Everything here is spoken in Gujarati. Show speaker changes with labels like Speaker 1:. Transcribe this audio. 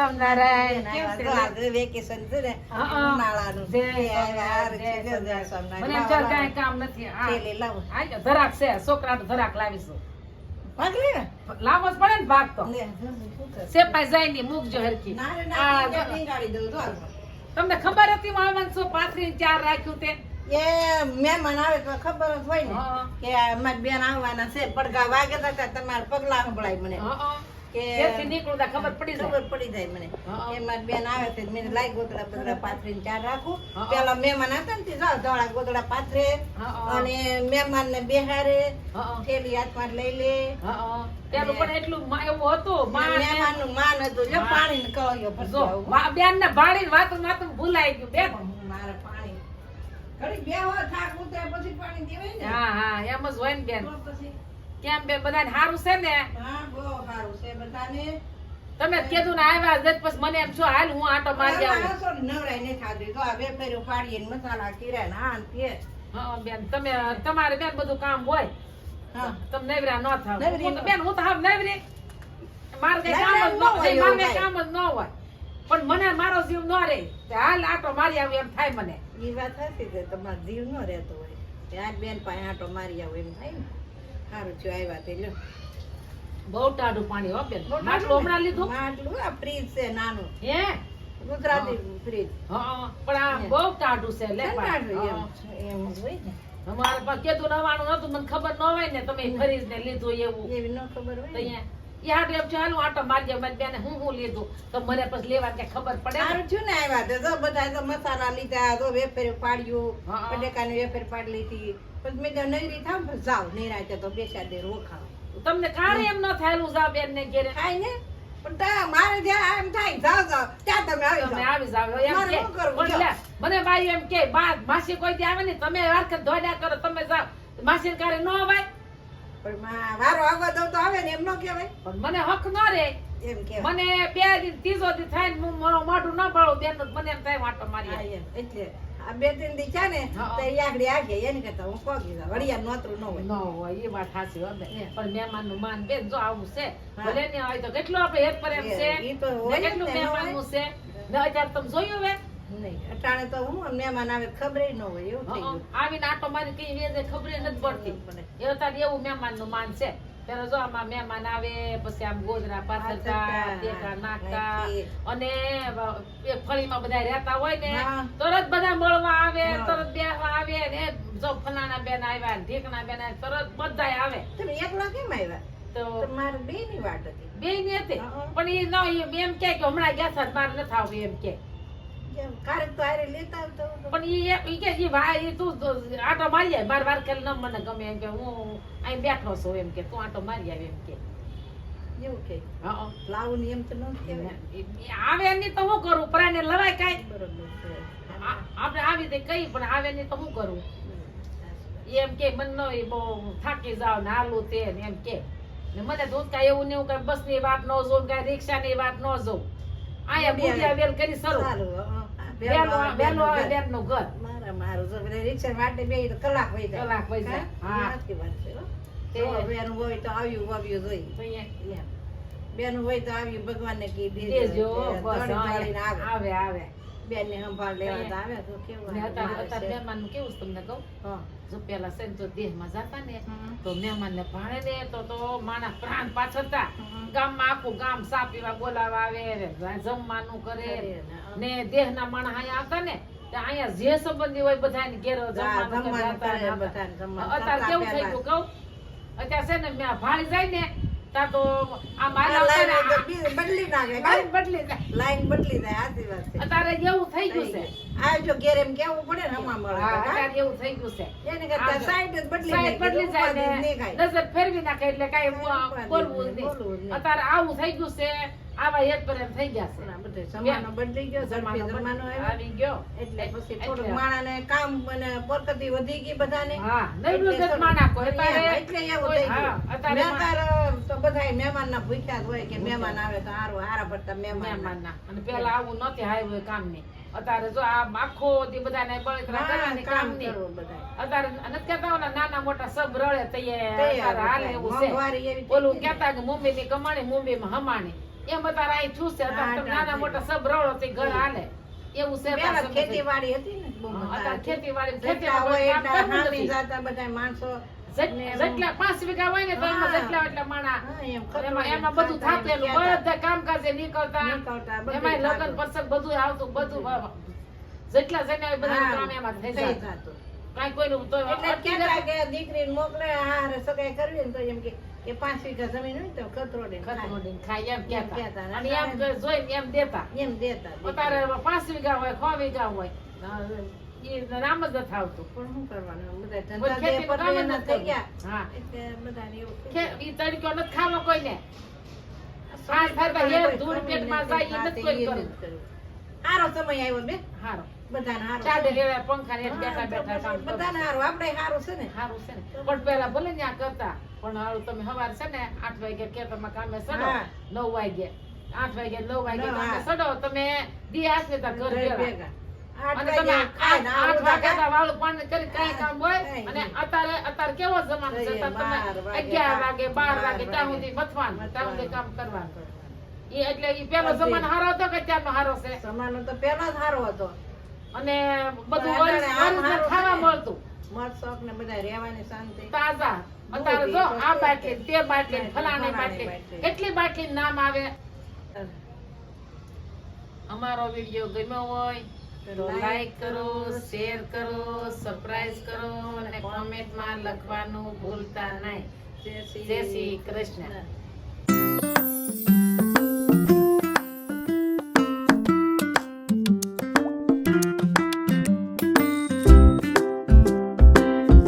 Speaker 1: સ્વામિનારાયણ કેમ
Speaker 2: વેકેશન છે ને. ઉનાળાનું
Speaker 1: જય સ્વામિનારાયણ, કામ નથી. ધરાક છે ધરાક લાવીશું. જ પડે ને ભાગ તો? સેપાઈ જાય ની મૂકજો હરખી. તમને ખબર હતી મામા શું પાથરી ચાર રાખ્યું તે?
Speaker 2: એ મહેમાન આવે તો ખબર જ હોય ને કે અમારી બેન આવવાના છે. પડઘા વાગે હતા તમારા પગલા સંભળાય મને. કે
Speaker 1: ખબર પડી
Speaker 2: ખબર પડી જાય મને.
Speaker 1: હા.
Speaker 2: બેન આવે છે મેં લાઈ ગોતડા બગડા પાથરીને ચાર રાખું. પેલા મહેમાન હતા ને ધોળા પાથરે. અને મહેમાન ને બેહારે થેલી હાથમાં લઈ લે.
Speaker 1: પેલું પણ એટલું એવું હતું
Speaker 2: મહેમાનનું. માન હતું. જો પાણી ને.
Speaker 1: બા- બેન ને ભાળી વાતું વાતું ભૂલાઈ ગયું બેન.
Speaker 2: મારે પાણી ઘડીક બેહો થાક ઉતરે પછી પાણી દેવાય ને.
Speaker 1: હા હા એમ જ હોય ને બેન. કેમ બે બધાને સારું છે ને?
Speaker 2: હા બહુ સારું બધાને
Speaker 1: તમે કીધું ને આવ્યા જ પછી મને એમ છો હાલ હું આટો મારી આવું
Speaker 2: નવરાઈ ને ખાધું તો હવે વેફેરું ફાડીએ ને મસાલા કીરા ને આ તે.
Speaker 1: હા બેન તમે તમારે બેન બધું કામ હોય
Speaker 2: હા.
Speaker 1: તમે નવરા ન થાવ હું તો બેન હું તો હાવ નવરી મારે કઈ કામ જ
Speaker 2: ન હોય
Speaker 1: મારે કામ જ ન હોય પણ મને મારો જીવ ન રે હાલ આટો મારી આવું એમ થાય મને
Speaker 2: એ વાત હતી કે તમારો જીવ ન રહેતો હોય. ત્યાં બેન પાસે આંટો મારી આવું એમ થાય ને. સારું થયું આવ્યા તે લ્યો.
Speaker 1: બહુ ટાઢું પાણી હો બેન. માટલું હમણાં લીધું?
Speaker 2: માટલું આ ફ્રીજ છે નાનું.
Speaker 1: હે?
Speaker 2: ગુજરાતી ફ્રીજ.
Speaker 1: હા પણ આ બહુ ટાઢું છે લે
Speaker 2: એમ. હોય ને.
Speaker 1: અમારે પાસે કેતું નવાનું નતું મને ખબર ન હોય ને તમે ખરીદ ને લીધું એવું.
Speaker 2: એવી ન ખબર હોય
Speaker 1: હાટુ એમ છે આટો મારી જાઉં. બેને હું હું લીધું? તો મને પછી લેવા કે ખબર પડે.
Speaker 2: સારું થયું ને આવ્યા તે. જો બધા તો મસાલા લીધા તો વેફર પાડ્યું. બટેકાની વેફેર પાડી લીધી. પછી મેં નવરી થાવ જાવ નિરાંતે તો બેસા દે રોખાવ
Speaker 1: તમને કારે એમ ન થાયેલું જા બેન ને ઘેરે.
Speaker 2: થાય ને? પણ મારે જ્યાં એમ થાય જાવ જાવ ત્યાં તમે આવી
Speaker 1: તમે આવી જાવ એમ કે. મને ભાઈ એમ કે બા માસી કોઈ દી આવે ને તમે વારખત દોડ્યા કરો તમે જાવ માસી કારે ન અવાય.
Speaker 2: પણ વારો આવવા દઉં તો આવે ને એમ ન કહેવાય.
Speaker 1: પણ મને હક ન રે
Speaker 2: એમ કહેવાય
Speaker 1: મને બે દિન ત્રીજો દિન થાય ને હું મોઢું ન ભાળું બેન મને એમ થાય વાટો મારી.
Speaker 2: એટલે. આ બે ત્રણ દી છે ને તો એ આગળ આગે એને કરતા હું પોગી જાઉં વળિયા નોતરું ન હોય.
Speaker 1: ન હોય એ વાત સાચી
Speaker 2: હોય
Speaker 1: પણ મહેમાનનું માન બેન જો આવું છે ભલે ને હોય તો કેટલું આપણે હેત પર એમ છે?
Speaker 2: ઈ તો હોય
Speaker 1: કેટલું મહેમાનનું છે? ને અત્યારે તમે જોયું હવે?
Speaker 2: નહીં અટાણે તો હું મહેમાન આવે ખબર ન હોય એવું
Speaker 1: આવીને આટો મારી કઈ વેજે ખબર નથી પડતી. એ અત્યારે એવું મહેમાનનું માન છે. ત્યારે જો આમાં મહેમાન આવે પછી આમ ગોધરા પાથરતા ટેકા નાખતા અને એ ફળીમાં બધા રહેતા હોય ને તરત બધા મળવા આવે તરત બેસવા આવે ને જો ફલાના બેન આવ્યા ને ઢીકણા બેન આવ્યા તરત બધા આવે.
Speaker 2: તમે એકલા કેમ આવ્યા?
Speaker 1: તો
Speaker 2: મારે બે ની વાટ હતી.
Speaker 1: બે ની હતી પણ એ ન એમ કે હમણાં ગયા હતા મારે નથી આવું એમ કે પણ એ- કે ઈ ભાઈ તું આટો મારી આવે બાર બાર ન મને ગમે એમ કે હું અહીં બેઠો છું એમ કે તું આટો મારી આવે એમ કે.
Speaker 2: એવું કે?
Speaker 1: હં.
Speaker 2: લાવું એમ તો ન કહેવાય.
Speaker 1: આવે નહીં તો શું કરું પરાને લવાય કાંઈ.
Speaker 2: બરોબર
Speaker 1: આ- આપણે આવી રીતે કઈ પણ આવે નહીં તો હું કરું? એમ કે મને ન એ બહુ થાકી જાવ ને હાલું તે ને એમ કે. ને મને તો કાંઈ એવું ને એવું કાંઈ બસની વાત ન જોઉં કાંઈ રિક્ષાની વાત ન જોઉં. અહીંયા બુટિયા વેલ કરી
Speaker 2: હં.
Speaker 1: બેનો આવે- બેનો આવે
Speaker 2: ઘર. મારા મારું જો રિક્ષા માટે બે કલાક વહી જાય
Speaker 1: કલાક વહી જાય.
Speaker 2: હા,
Speaker 1: હા.
Speaker 2: સાચી વાત છે.
Speaker 1: તે-
Speaker 2: તો હોય તો આવ્યું વાવ્યું જોઈ. બેન હોય તો આવ્યું ભગવાનને કી
Speaker 1: દેજો
Speaker 2: આવે
Speaker 1: આવે
Speaker 2: બેન ને સંભાળ લેવા આવે તો કેવું
Speaker 1: ને. મહેમાનનું કેવું તમને કહું. જો પેલા ને જો દેહમાં જતા ને. તો મહેમાનને ભાડે ને તો તો માના પ્રાણ પાછળતા. ગામમાં આખું ગામ સા પીવા બોલાવા આવે ને જમવાનું કરે
Speaker 2: ને,
Speaker 1: ને દેહના માણસ અહીંયા આવતા ને અહીંયા જે સંબંધી હોય બધાને ઘેર જમવાનું અત્યારે કેવું થઈ. ગયું કહું અત્યારે છે ને ભાળી જાય ને તો
Speaker 2: આ
Speaker 1: હાલ આવતા
Speaker 2: લાઈન
Speaker 1: ને
Speaker 2: તો બી- બદલી નાખે
Speaker 1: બદલી
Speaker 2: લાઈન બદલી જાય સાચી વાત
Speaker 1: અત્યારે એવું થઈ ગયું છે.
Speaker 2: આ જો ઘેર એમ કેવું પડે ને હમણાં મળે
Speaker 1: હા
Speaker 2: તો, હા?
Speaker 1: અત્યારે એવું થઈ ગયું છે.
Speaker 2: એને કરતા સાઈડ જ બદલી
Speaker 1: સાઈડ બદલી જાય
Speaker 2: ઉપાધિ જ નહીં
Speaker 1: ને નજર ફેરવી નાખે એટલે કાંઈ બોલવું
Speaker 2: નહીં, બોલવું જ
Speaker 1: નહીં.
Speaker 2: નહીં.
Speaker 1: અત્યારે આવું થઈ ગયું છે આવા એક પર એમ થઈ ગયા છે.
Speaker 2: બધે જમાનો બદલી ગયો
Speaker 1: જમાનો
Speaker 2: જમાનો
Speaker 1: આવી ગયો.
Speaker 2: એટલે પછી થોડુંક માણાને કામ અને બરકતી વધી ગઈ બધાને.
Speaker 1: હા માણા કોઈ અત્યારે
Speaker 2: એટલે એવું થઈ ગયું.
Speaker 1: અત્યારે
Speaker 2: મહેમાન તો બધાય મહેમાનના ભૂખ્યા હોય કે મહેમાન આવે તો હારું હારા પડતા મહેમાન
Speaker 1: મહેમાનના. અને પેલા આવું નહોતી કામ કામની અત્યારે જો આ આખો દી બધાને બળતરા કરવાની કામની અત્યારે નથી કેતા ઓલા નાના મોટા સબ રળે તૈયાર હાલે એવું છે. ઓલું કેતા કે મુંબઈ ની કમાણી મુંબઈ માં હમાણી. એમ અત્યારે અહીં છું. છે નાના મોટા સબ રળો તે ઘર હાલે. એવું છે
Speaker 2: ખેતીવાડી હતી ને જેટલા હોય એટલા
Speaker 1: ખેતીવાડી
Speaker 2: હાંસી જાતા બધા માણસો
Speaker 1: જેટ-
Speaker 2: ને એમ-
Speaker 1: જેટલા પાંચ વીઘા હોય ને તો એમાં જેટલા એટલા માણા.
Speaker 2: એમાં
Speaker 1: બધું
Speaker 2: ખાતા
Speaker 1: થાતું એનું
Speaker 2: ગયા
Speaker 1: બધા કામકાજે નીકળતા.
Speaker 2: નીકળતા,
Speaker 1: લગ્ન પ્રસંગ બધું આવતું બધું જેટલા જઈને બધા કામ એમાં થઈ
Speaker 2: થઈ
Speaker 1: જાય. કોઈનું તો
Speaker 2: એટલે
Speaker 1: અટકી
Speaker 2: કહેતા
Speaker 1: નથી.
Speaker 2: કે દીકરીને મોકલે હારે સગાઈ કરવી ને તો એમ કે પાંચ વીઘા જમીન હોય તો ખાય.
Speaker 1: ખતરોડીને ખાય એમ. કહેતા. અને એમ જોઈ એમ. દેતા.
Speaker 2: એમ દેતા
Speaker 1: પાંચ વીઘા હોય છ વીઘા હોય. જ આવતું.
Speaker 2: પણ શું કરવાનું?
Speaker 1: નથી ખાવો કોઈને. ધૂળ પેટમાં જાય નથી કોઈ કરવું.
Speaker 2: હારો સમય આવ્યો બે?
Speaker 1: હારો.
Speaker 2: બધાને હારો
Speaker 1: રેવા પંખા બેઠા બેઠા.
Speaker 2: બધાને હારું. આપણે હારું છે ને.
Speaker 1: હારું છે ને. પણ પેલા ભલે ન્યા કરતા પણ હારું તમે સવાર છે ને આઠ વાગે ખેતરમાં કામે સડો. નવ વાગે. આઠ વાગે નવ વાગે કામે સડો તમે દી આઠ તા ઘર
Speaker 2: ઘર
Speaker 1: ભેગા. અને તમે આઠ
Speaker 2: આવું
Speaker 1: વાગે
Speaker 2: બધા
Speaker 1: પાણી કરી કાંઈ કામ હોય અને અત્યારે અત્યારે કેવો જમાનો છે?
Speaker 2: જોઈએ,
Speaker 1: અત્યારે
Speaker 2: બાર
Speaker 1: તમે અગિયાર વાગે બાર
Speaker 2: બાર
Speaker 1: વાગે ત્યાં સુધી મથવાનું ત્યાં સુધી કામ કરવાનું. ઈ એટલે ઈ પેલો જમાનો હારો હતો કે ત્યારનો હારો છે?
Speaker 2: સમાનો તો પહેલો જ હારો હતો.
Speaker 1: અને બધું
Speaker 2: પણ
Speaker 1: વરિસ-
Speaker 2: અત્યારે આમ
Speaker 1: વરિસને
Speaker 2: હારું
Speaker 1: ખાવા મળતું.
Speaker 2: મત ને બધા રહેવાની શાંતિ.
Speaker 1: તાજા. અત્યારે જો આ બાટલી તે બાટલી ફલાણી બાટલી. કેટલી બાટલી નામ આવે? અમારો વીડિયો ગમ્યો હોય તો લાઈક કરો શેર કરો સરપ્રાઈઝ કરો અને કોમેન્ટમાં લખવાનું ભૂલતા નહીં.
Speaker 2: જય શ્રી કૃષ્ણ.